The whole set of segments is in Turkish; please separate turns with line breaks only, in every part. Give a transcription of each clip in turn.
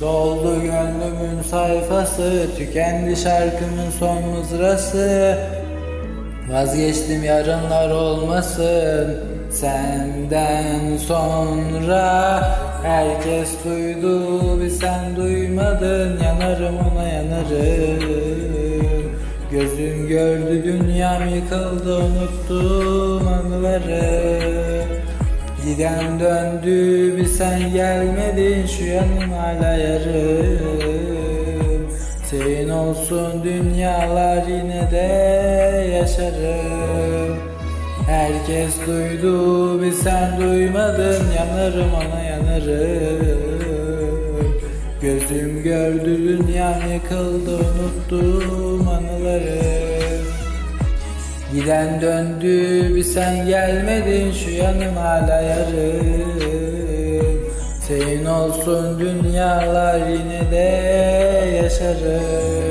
Doldu gönlümün sayfası Tükendi şarkımın son mızrası. Vazgeçtim yarınlar olmasın Senden sonra. Herkes duydu bir sen duymadın Yanarım ona yanarım. Gözüm gördü dünyam yıkıldı unuttum anıları Giden döndü bir sen gelmedin şu yanım yarım. Senin olsun dünyalar yine de yaşarım. Herkes duydu bir sen duymadın yanarım ona yanarım. Gözüm gördü dünyam yıkıldı unuttum anıları Giden döndü bir sen gelmedin şu yanım hala yarım Senin olsun dünyalar yine de yaşarım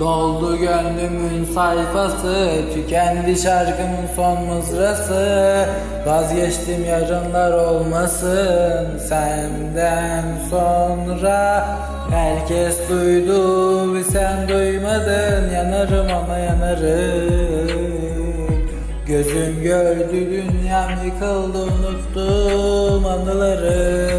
Doldu gönlümün sayfası Tükendi şarkımın son mızrası. Vazgeçtim yarınlar olmasın Senden sonra. Herkes duydu bir sen duymadın Yanarım ona yanarım. Gözüm gördü dünyam yıkıldı unuttum anıları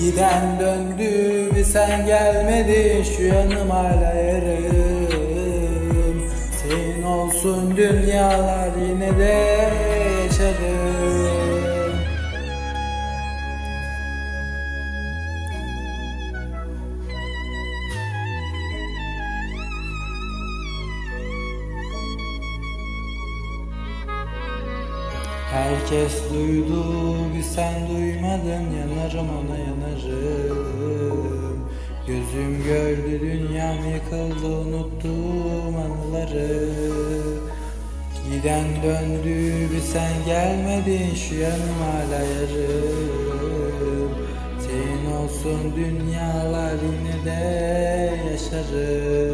Giden döndü bir sen gelmedin şu yanım hala yarım. Senin olsun dünyalar yine de yaşarım Herkes duydu bir sen duymadın yanarım ona yanarım. Gözüm gördü dünyam yıkıldı unuttum anıları. Giden döndü bir sen gelmedin şu yanım hala yarım. Senin olsun dünyalar yine de yaşarım